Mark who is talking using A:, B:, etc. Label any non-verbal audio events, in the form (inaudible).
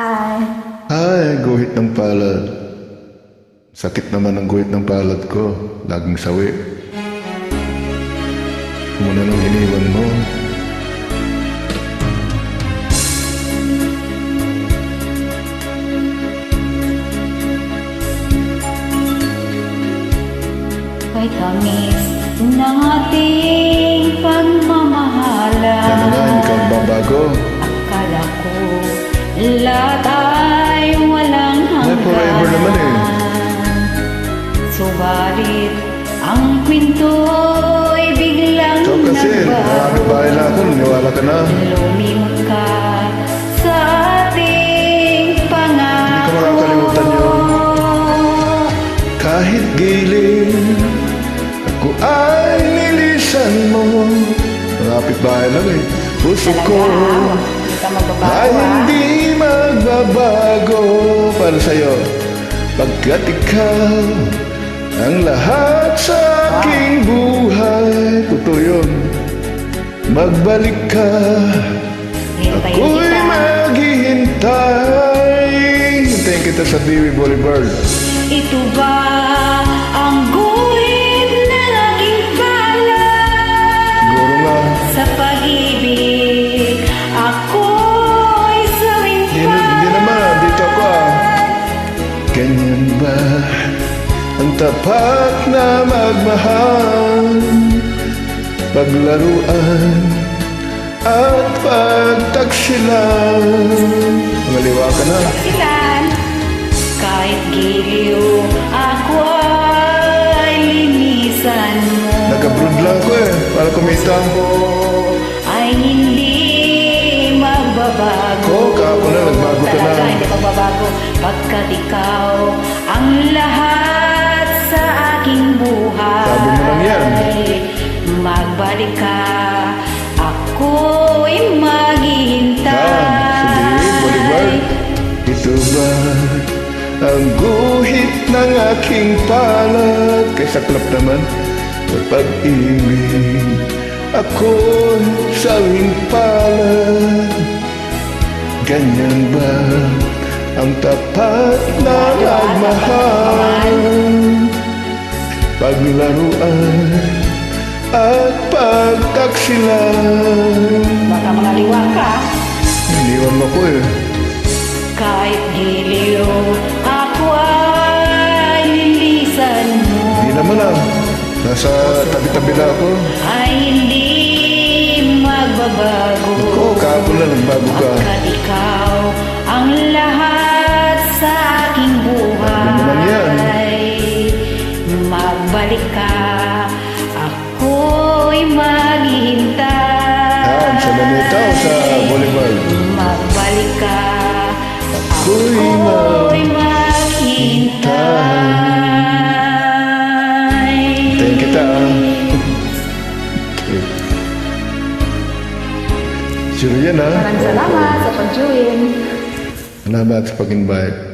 A: Hi.
B: Ay, guhit ng palad. Sakit naman ang guhit ng palad ko. Laging sawi. Muna nung iniwan mo.
A: Kay tamis ng ating pagmamahalan.
B: Sana nga, hindi ka magbabago.
A: Akala ko lahat ay walang hanggan.
B: forever naman eh.
A: Subalit ang kwinto'y biglang
B: Ikaw kasi, marami bahay na ako. Niwala ka na.
A: Lumimot ka sa ating pangako.
B: makakalimutan yun. Kahit gilid, ako ay nilisan mo. Malapit bahay lang eh. Puso ko
A: Hindi ka magbabago
B: ay
A: ah.
B: hindi magbabago para sa'yo. Pagkat ikaw ang lahat sa aking buhay. Totoo yun. Magbalik ka.
A: Hintayin
B: Ako'y
A: kita.
B: maghihintay Hintayin kita sa Biwi Boulevard
A: Ito ba Ang
B: tapat na magmahal Paglaruan At pagtaksilan. Maliwa ka na.
A: Silan Magbalik ka Ako'y maghihintay.
B: Sa Ito ba ang guhit ng aking palad? Kay saklap naman sa pag-ibig Ako sawing palad. Ganyan ba ang tapat na nagmahal Paglaruan at pagtaksilan
A: Baka mangaliwa ka
B: Iniwan mo ko eh
A: Kahit giliw Ako ay lilisan mo
B: Hindi naman ah. Nasa tabi-tabi na ako.
A: Ay hindi magbabago
B: Ako, kahapon lang nagbago ka.
A: Pagkat ikaw ang lahat Ako'y maghihintay
B: Ah, sa Manita o sa Boulevard?
A: Magbalik ka
B: Ako'y
A: Ako'y maghintay
B: Tayo kita ah. (laughs) Sure yan ah.
A: Maraming salamat sa pag-join.
B: Salamat sa pag-invite.